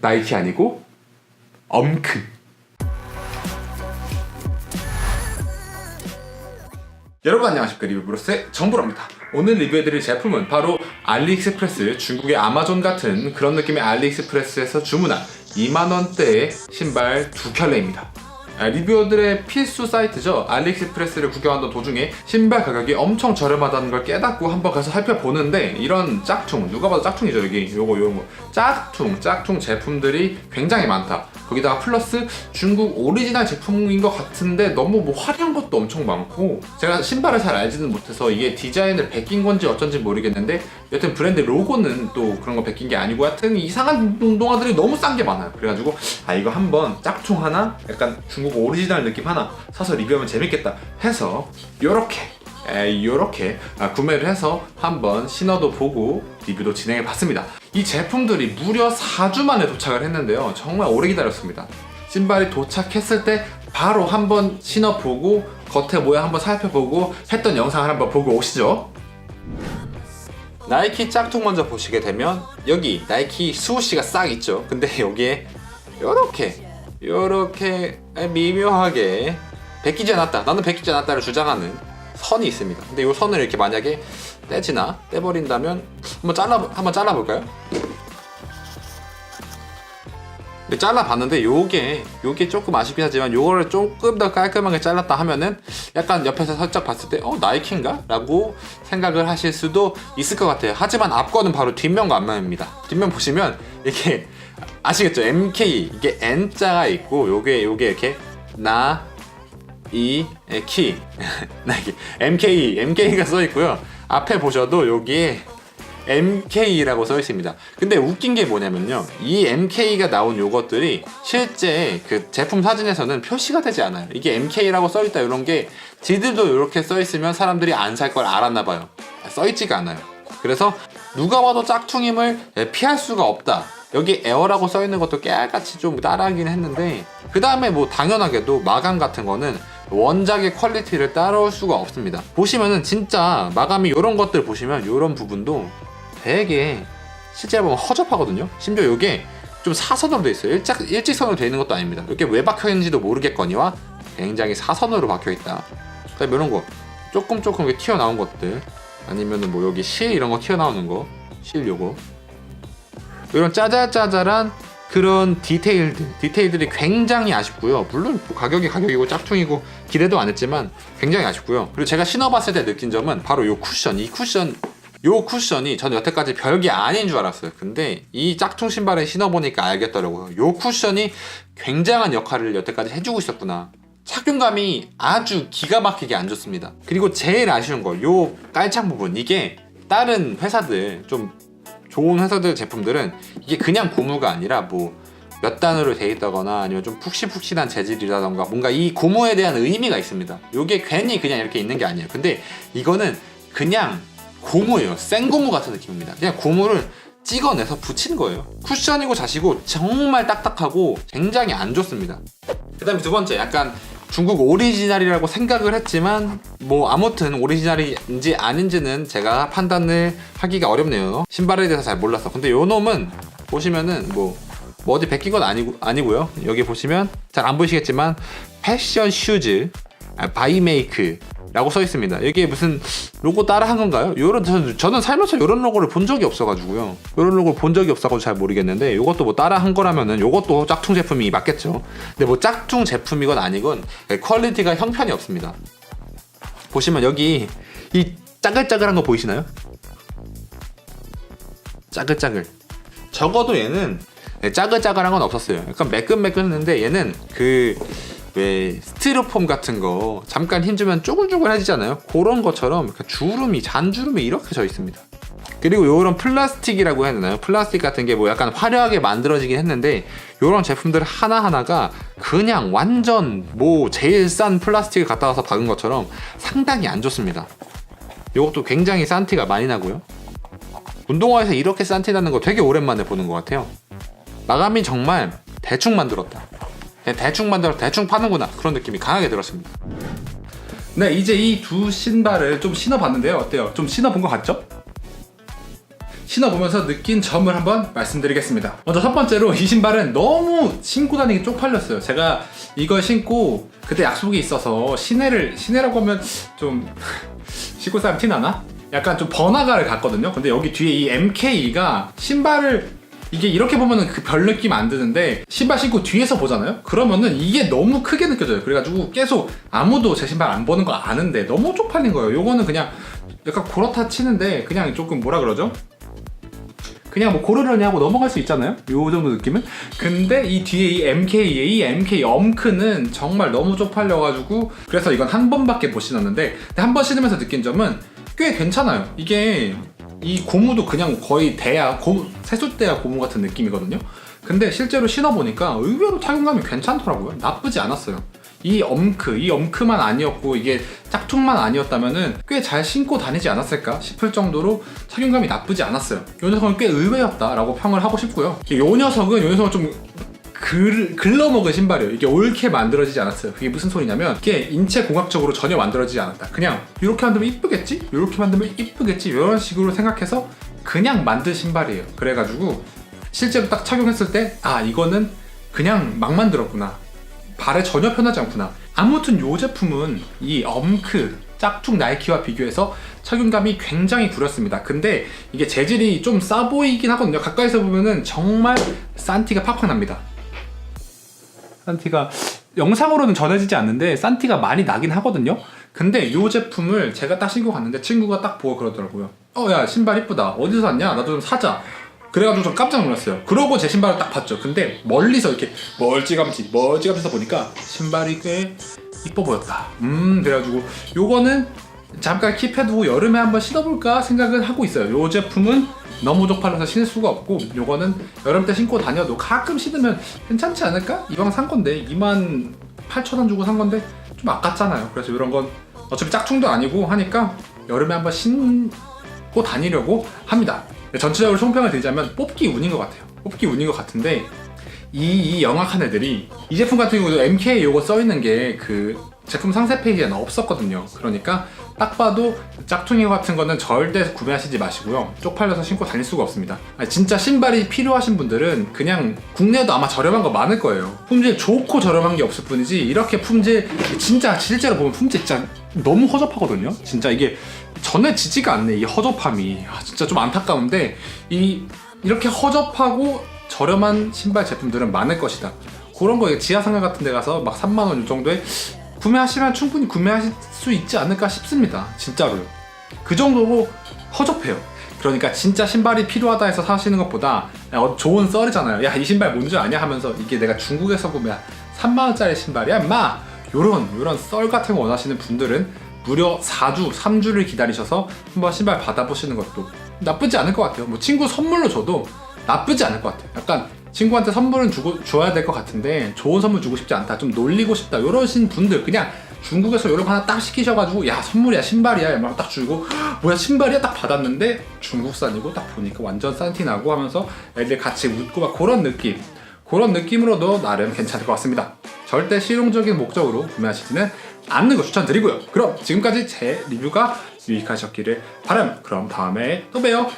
나이키 아니고 엄크. 여러분 안녕하십니까? 리뷰브로스의 정보로입니다. 오늘 리뷰해드릴 제품은 바로 알리익스프레스 중국의 아마존 같은 그런 느낌의 알리익스프레스에서 주문한 2만원대의 신발 두 켤레입니다. 아, 리뷰어들의 필수 사이트죠. 알리익스프레스를 구경하던 도중에 신발 가격이 엄청 저렴하다는 걸 깨닫고 한번 가서 살펴보는데 이런 짝퉁 누가 봐도 짝퉁이죠 여기. 요거 요거. 짝퉁 짝퉁 제품들이 굉장히 많다. 거기다가 플러스 중국 오리지널 제품인 것 같은데 너무 뭐 화려한 것도 엄청 많고 제가 신발을 잘 알지는 못해서 이게 디자인을 베낀 건지 어쩐지 모르겠는데 여튼 브랜드 로고는 또 그런 거 베낀 게 아니고 하여튼 이상한 운동화들이 너무 싼 게 많아요. 그래가지고 아 이거 한번 짝퉁 하나? 약간 중국 오리지널 느낌 하나 사서 리뷰하면 재밌겠다 해서 요렇게 에, 요렇게 아, 구매를 해서 한번 신어도 보고 리뷰도 진행해 봤습니다. 이 제품들이 무려 4주 만에 도착을 했는데요. 정말 오래 기다렸습니다. 신발이 도착했을 때 바로 한번 신어보고 겉에 모양 한번 살펴보고 했던 영상을 한번 보고 오시죠. 나이키 짝퉁 먼저 보시게 되면 여기 나이키 수호씨가 싹 있죠. 근데 여기에 요렇게 요렇게 미묘하게 베끼지 않았다. 나는 베끼지 않았다를 주장하는 선이 있습니다. 근데 이 선을 이렇게 만약에 떼지나 떼버린다면 한번 잘라 한번 잘라 볼까요? 근데 잘라 봤는데 요게 요게 조금 아쉽긴 하지만 요거를 조금 더 깔끔하게 잘랐다 하면은 약간 옆에서 살짝 봤을 때 어 나이키인가? 라고 생각을 하실 수도 있을 것 같아요. 하지만 앞거는 바로 뒷면과 앞면입니다. 뒷면 보시면 이게 아시겠죠? MK 이게 N자가 있고 요게 요게 이렇게 나 이, 에, 키, 나이키, MK, MK가 써 있고요. 앞에 보셔도 여기에 MK라고 써 있습니다. 근데 웃긴 게 뭐냐면요. 이 MK가 나온 요것들이 실제 그 제품 사진에서는 표시가 되지 않아요. 이게 MK라고 써 있다 이런 게 지들도 이렇게 써 있으면 사람들이 안 살 걸 알았나 봐요. 써 있지가 않아요. 그래서 누가 봐도 짝퉁임을 피할 수가 없다. 여기 에어라고 써 있는 것도 깨알같이 좀 따라하긴 했는데 그 다음에 뭐 당연하게도 마감 같은 거는 원작의 퀄리티를 따라올 수가 없습니다. 보시면은 진짜 마감이 이런 것들 보시면 이런 부분도 되게 실제 보면 허접하거든요. 심지어 이게 좀 사선으로 돼 있어요. 일작, 일직선으로 돼 있는 것도 아닙니다. 이렇게 왜 박혀 있는지도 모르겠거니와 굉장히 사선으로 박혀 있다. 그다음에 이런 거 조금 조금 튀어나온 것들 아니면은 뭐 여기 실 이런 거 튀어나오는 거실 요거 이런 짜잘짜잘한 그런 디테일들, 디테일들이 굉장히 아쉽고요. 물론 뭐 가격이 가격이고 짝퉁이고 기대도 안 했지만 굉장히 아쉽고요. 그리고 제가 신어봤을 때 느낀 점은 바로 이 쿠션, 이 쿠션, 요 쿠션이 저는 여태까지 별게 아닌 줄 알았어요. 근데 이 짝퉁 신발에 신어보니까 알겠더라고요. 요 쿠션이 굉장한 역할을 여태까지 해주고 있었구나. 착용감이 아주 기가 막히게 안 좋습니다. 그리고 제일 아쉬운 거, 요 깔창 부분. 이게 다른 회사들 좀 좋은 회사들 제품들은 이게 그냥 고무가 아니라 뭐 몇 단으로 돼 있다거나 아니면 좀 푹신푹신한 재질이라던가 뭔가 이 고무에 대한 의미가 있습니다. 이게 괜히 그냥 이렇게 있는 게 아니에요. 근데 이거는 그냥 고무예요. 생고무 같은 느낌입니다. 그냥 고무를 찍어내서 붙인 거예요. 쿠션이고 자시고 정말 딱딱하고 굉장히 안 좋습니다. 그 다음에 두 번째, 약간 중국 오리지널이라고 생각을 했지만 뭐 아무튼 오리지널인지 아닌지는 제가 판단을 하기가 어렵네요. 신발에 대해서 잘 몰라서. 근데 요 놈은 보시면은 뭐, 뭐 어디 베낀 건 아니고, 아니고요. 여기 보시면 잘 안 보이시겠지만 패션 슈즈 아, 바이메이크 라고 써 있습니다. 이게 무슨 로고 따라 한 건가요? 요런 저는, 저는 살면서 이런 로고를 본 적이 없어가지고요. 이런 로고를 본 적이 없어가지고 잘 모르겠는데 이것도 뭐 따라 한 거라면은 이것도 짝퉁 제품이 맞겠죠. 근데 뭐 짝퉁 제품이건 아니건 퀄리티가 형편이 없습니다. 보시면 여기 이 짜글짜글한 거 보이시나요? 짜글짜글. 적어도 얘는 짜글짜글한 건 없었어요. 약간 매끈매끈했는데 얘는 그 왜 스티로폼 같은 거 잠깐 힘주면 쪼글쪼글해지잖아요. 그런 것처럼 주름이 잔주름이 이렇게 져 있습니다. 그리고 요런 플라스틱이라고 해야 되나요? 플라스틱 같은 게 뭐 약간 화려하게 만들어지긴 했는데 요런 제품들 하나하나가 그냥 완전 뭐 제일 싼 플라스틱을 갖다 와서 박은 것처럼 상당히 안 좋습니다. 요것도 굉장히 싼 티가 많이 나고요. 운동화에서 이렇게 싼 티 나는 거 되게 오랜만에 보는 것 같아요. 마감이 정말 대충 만들었다. 그냥 대충 만들어 대충 파는구나 그런 느낌이 강하게 들었습니다. 네, 이제 이 두 신발을 좀 신어봤는데요. 어때요? 좀 신어본 것 같죠? 신어보면서 느낀 점을 한번 말씀드리겠습니다. 먼저 첫 번째로 이 신발은 너무 신고 다니기 쪽팔렸어요. 제가 이걸 신고 그때 약속이 있어서 시내를 시내라고 하면 좀 신고 사람 티 나나? 약간 좀 번화가를 갔거든요. 근데 여기 뒤에 이 MK가 신발을 이게 이렇게 보면은 그 별 느낌 안 드는데 신발 신고 뒤에서 보잖아요? 그러면은 이게 너무 크게 느껴져요. 그래가지고 계속 아무도 제 신발 안 보는 거 아는데 너무 쪽팔린 거예요. 요거는 그냥 약간 고렇다 치는데 그냥 조금 뭐라 그러죠? 그냥 뭐 고르려니 하고 넘어갈 수 있잖아요? 요 정도 느낌은? 근데 이 뒤에 이 MK의 이 MK 엄크는 정말 너무 쪽팔려가지고 그래서 이건 한 번밖에 못 신었는데 한 번 신으면서 느낀 점은 꽤 괜찮아요. 이게 이 고무도 그냥 거의 대야 고무 세숫대야 고무 같은 느낌이거든요. 근데 실제로 신어보니까 의외로 착용감이 괜찮더라고요. 나쁘지 않았어요. 이 엄크, 이 엄크만 아니었고 이게 짝퉁만 아니었다면은 꽤 잘 신고 다니지 않았을까 싶을 정도로 착용감이 나쁘지 않았어요. 이 녀석은 꽤 의외였다라고 평을 하고 싶고요. 이 녀석은 이 녀석은 좀 글, 글러먹은 신발이에요. 이게 옳게 만들어지지 않았어요. 그게 무슨 소리냐면 이게 인체 공학적으로 전혀 만들어지지 않았다. 그냥 이렇게 만들면 이쁘겠지? 이렇게 만들면 이쁘겠지? 이런 식으로 생각해서 그냥 만든 신발이에요. 그래가지고 실제로 딱 착용했을 때 아 이거는 그냥 막 만들었구나. 발에 전혀 편하지 않구나. 아무튼 이 제품은 이 엄크 짝퉁 나이키와 비교해서 착용감이 굉장히 구렸습니다. 근데 이게 재질이 좀 싸 보이긴 하거든요. 가까이서 보면은 정말 산티가 팍팍 납니다. 산티가 영상으로는 전해지지 않는데 산티가 많이 나긴 하거든요. 근데 이 제품을 제가 딱 신고 갔는데 친구가 딱 보고 그러더라고요. 어 야 신발 이쁘다. 어디서 샀냐? 나도 좀 사자. 그래가지고 좀 깜짝 놀랐어요. 그러고 제 신발을 딱 봤죠. 근데 멀리서 이렇게 멀찌감치 멀찌감치서 보니까 신발이 꽤 이뻐 보였다. 음 그래가지고 요거는 잠깐 킵해 두고 여름에 한번 신어볼까 생각을 하고 있어요. 요 제품은 너무 쪽팔려서 신을 수가 없고 요거는 여름 때 신고 다녀도 가끔 신으면 괜찮지 않을까? 이왕 산 건데 2만 8천 원 주고 산 건데 좀 아깝잖아요. 그래서 이런 건 어차피 짝퉁도 아니고 하니까 여름에 한번 신고 다니려고 합니다. 전체적으로 총평을 드리자면 뽑기 운인 것 같아요. 뽑기 운인 것 같은데 이, 이 영악한 애들이 이 제품 같은 경우도 MK 요거 써 있는 게 그 제품 상세 페이지에는 없었거든요. 그러니까 딱 봐도 짝퉁이 같은 거는 절대 구매하시지 마시고요. 쪽팔려서 신고 다닐 수가 없습니다. 진짜 신발이 필요하신 분들은 그냥 국내도 아마 저렴한 거 많을 거예요. 품질 좋고 저렴한 게 없을 뿐이지 이렇게 품질 진짜 실제로 보면 품질 진짜 너무 허접하거든요. 진짜 이게 전해지지가 않네 이 허접함이 아, 진짜 좀 안타까운데 이 이렇게 허접하고 저렴한 신발 제품들은 많을 것이다. 그런 거 지하상가 같은 데 가서 막 3만 원이 정도에 구매하시면 충분히 구매하실 수 있지 않을까 싶습니다. 진짜로요. 그 정도로 허접해요. 그러니까 진짜 신발이 필요하다 해서 사시는 것보다 야, 어, 좋은 썰이잖아요. 야 이 신발 뭔지 아냐 하면서 이게 내가 중국에서 구매한 3만 원짜리 신발이야, 임마. 요런 요런 썰 같은 거 원하시는 분들은 무려 4주, 3주를 기다리셔서 한번 신발 받아보시는 것도 나쁘지 않을 것 같아요. 뭐 친구 선물로 줘도 나쁘지 않을 것 같아요. 약간 친구한테 선물은 주고 줘야 될 것 같은데 좋은 선물 주고 싶지 않다. 좀 놀리고 싶다. 이러신 분들 그냥 중국에서 이런 거 하나 딱 시키셔가지고 야 선물이야 신발이야 이러면 딱 주고 뭐야 신발이야 딱 받았는데 중국산이고 딱 보니까 완전 싼티 나고 하면서 애들 같이 웃고 막 그런 느낌 그런 느낌으로도 나름 괜찮을 것 같습니다. 절대 실용적인 목적으로 구매하시지는 않는 거 추천드리고요. 그럼 지금까지 제 리뷰가 유익하셨기를 바람. 그럼 다음에 또 봬요.